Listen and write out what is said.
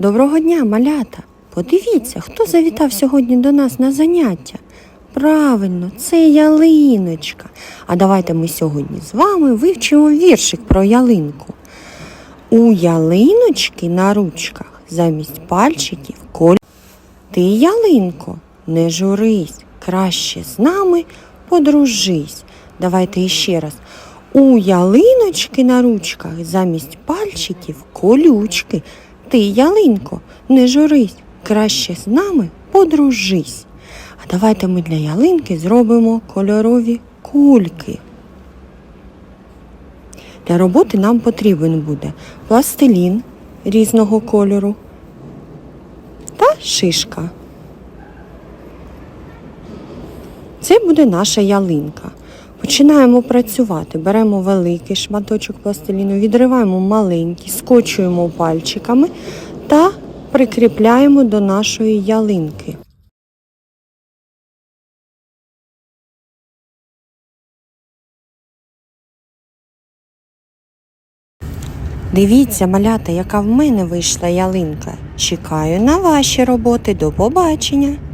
Доброго дня, малята! Подивіться, хто завітав сьогодні до нас на заняття. Правильно, це ялиночка. А давайте ми сьогодні з вами вивчимо віршик про ялинку. У ялиночки на ручках замість пальчиків коль. Ти, ялинко, не журись, краще з нами подружись. Давайте іще раз. У ялиночки на ручках замість пальчиків колючки. Ти, ялинко, не журись, краще з нами подружись. А давайте ми для ялинки зробимо кольорові кульки. Для роботи нам потрібен буде пластилін різного кольору та шишка. Це буде наша ялинка. Починаємо працювати. Беремо великий шматочок пластиліну, відриваємо маленький, скочуємо пальчиками та прикріпляємо до нашої ялинки. Дивіться, малята, яка в мене вийшла ялинка. Чекаю на ваші роботи. До побачення!